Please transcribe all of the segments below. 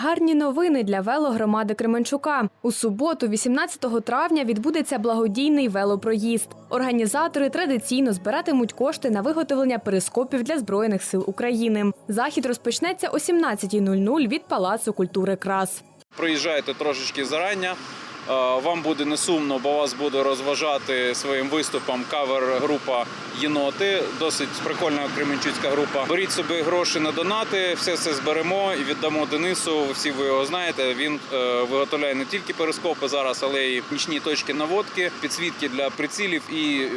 Гарні новини для велогромади Кременчука. У суботу, 18 травня, відбудеться благодійний велопроїзд. Організатори традиційно збиратимуть кошти на виготовлення перископів для збройних сил України. Захід розпочнеться о 17.00 від Палацу культури Крас. Проїжджайте трошечки зарання. Е, Вам буде не сумно, бо вас буде розважати своїм виступом кавер-група Єноти. Досить прикольна кременчуцька група. Беріть собі гроші на донати, все це зберемо і віддамо Денису. Всі ви його знаєте. Він е, виготовляє не тільки перископи зараз, але й нічні точки наводки, підсвітки для прицілів і е,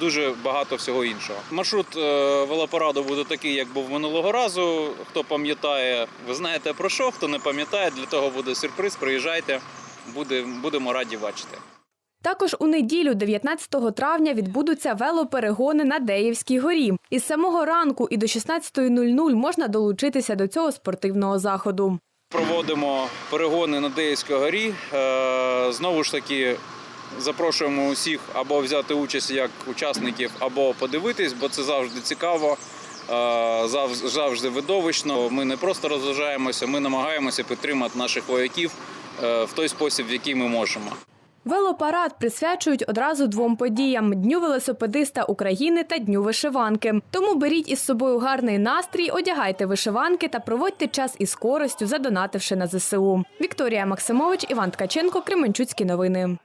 дуже багато всього іншого. Маршрут велопараду буде такий, як був минулого разу. Хто пам'ятає, ви знаєте про що. Хто не пам'ятає, для того буде сюрприз. Приїжджайте, будемо раді бачити. Також у неділю, 19 травня, відбудуться велоперегони на Деївській горі. Із самого ранку і до 16.00 можна долучитися до цього спортивного заходу. Проводимо перегони на Деївській горі. Е, Знову ж таки, запрошуємо усіх або взяти участь як учасників, або подивитись, бо це завжди цікаво, е, завжди видовищно. Ми не просто розважаємося, ми намагаємося підтримати наших вояків в той спосіб, в який ми можемо. Велопарад присвячують одразу двом подіям: Дню велосипедиста України та Дню вишиванки. Тому беріть із собою гарний настрій, одягайте вишиванки та проводьте час із користю, задонативши на ЗСУ. Вікторія Максимович, Іван Ткаченко, Кременчуцькі новини.